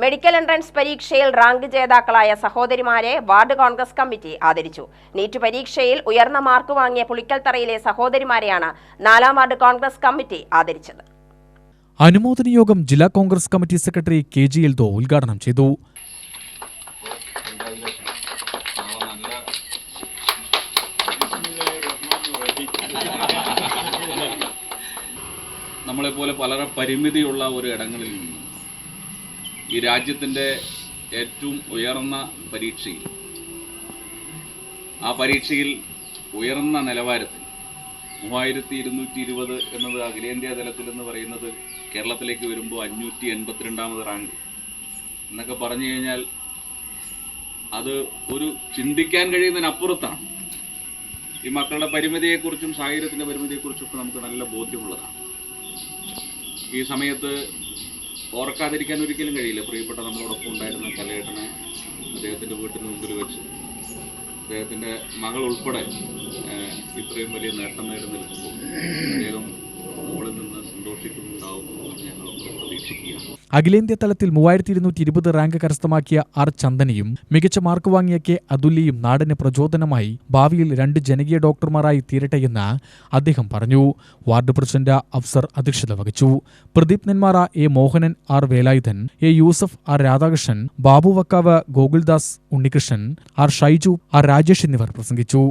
Medical entrance പരീക്ഷയിൽ rank ജേതാക്കളായ സഹോദരിമാരെ വാർഡ് കോൺഗ്രസ് കമ്മിറ്റി ആദരിച്ചു. നീറ്റ് പരീക്ഷയിൽ ഉയർന്ന മാർക്ക് വാങ്ങിയ പുളിക്കൽത്തറയിലെ സഹോദരിമാരെയാണ് നാലാം വാർഡ് കോൺഗ്രസ് കമ്മിറ്റി ആദരിച്ചത്. അനുമോദന യോഗം ജില്ലാ Congress committee secretary K G Eldho ഉദ്ഘാടനം ചെയ്തു. നമ്മളെപ്പോലെ വളരെ പരിമിതിയുള്ള ഒരു ഇടങ്ങളിൽ നിന്നും ഈ രാജ്യത്തിന്റെ ഏറ്റവും ഉയർന്ന പരീക്ഷയിൽ ആ പരീക്ഷയിൽ ഉയർന്ന നിലവാരത്തിൽ മൂവായിരത്തി ഇരുന്നൂറ്റി ഇരുപത് എന്നത് അഖിലേന്ത്യാ തലത്തിൽ എന്ന് പറയുന്നത് കേരളത്തിലേക്ക് വരുമ്പോൾ അഞ്ഞൂറ്റി എൺപത്തിരണ്ടാമത് റാങ്ക് എന്നൊക്കെ പറഞ്ഞു കഴിഞ്ഞാൽ അത് ഒരു ചിന്തിക്കാൻ കഴിയുന്നതിനപ്പുറത്താണ്. ഈ മക്കളുടെ പരിമിതിയെക്കുറിച്ചും സാഹചര്യത്തിന്റെ പരിമിതിയെക്കുറിച്ചും ഒക്കെ നമുക്ക് നല്ല ബോധ്യമുള്ളതാണ്. ഈ സമയത്ത് ഓർക്കാതിരിക്കാൻ ഒരിക്കലും കഴിയില്ല. പ്രിയപ്പെട്ട നമ്മളോടൊപ്പം ഉണ്ടായിരുന്ന കലയേട്ടനെ അദ്ദേഹത്തിന്റെ വീട്ടിന് മുമ്പിൽ വെച്ച്. അദ്ദേഹത്തിന്റെ മകൾ ഉൾപ്പെടെ ഇത്രയും വലിയ നേട്ടം നേടി നിൽക്കുമ്പോൾ അദ്ദേഹം മുകളിൽ നിന്ന് സന്തോഷിക്കുന്നുണ്ടാവും ഞങ്ങളൊക്കെ പ്രതീക്ഷിക്കുകയാണ് അഖിലേന്ത്യാ തലത്തിൽ മൂവായിരത്തി ഇരുന്നൂറ്റി ഇരുപത് റാങ്ക് കരസ്ഥമാക്കിയ ആർ ചന്ദനയും മികച്ച മാർക്ക് വാങ്ങിയ കെ അതുല്യയും നാടിന് പ്രചോദനമായി ഭാവിയിൽ രണ്ട് ജനകീയ ഡോക്ടർമാരായി തീരട്ടെയെന്ന് അദ്ദേഹം പറഞ്ഞു. വാർഡ് പ്രസിഡന്റ് അഫ്സർ അധ്യക്ഷത വഹിച്ചു. Pradeep Nenmara A Mohanan R Velayudhan A Yusuf R Radhakrishnan Babu Vakkav Gokuldas Unnikrishnan R Shaiju R Rajesh എന്നിവർ പ്രസംഗിച്ചു.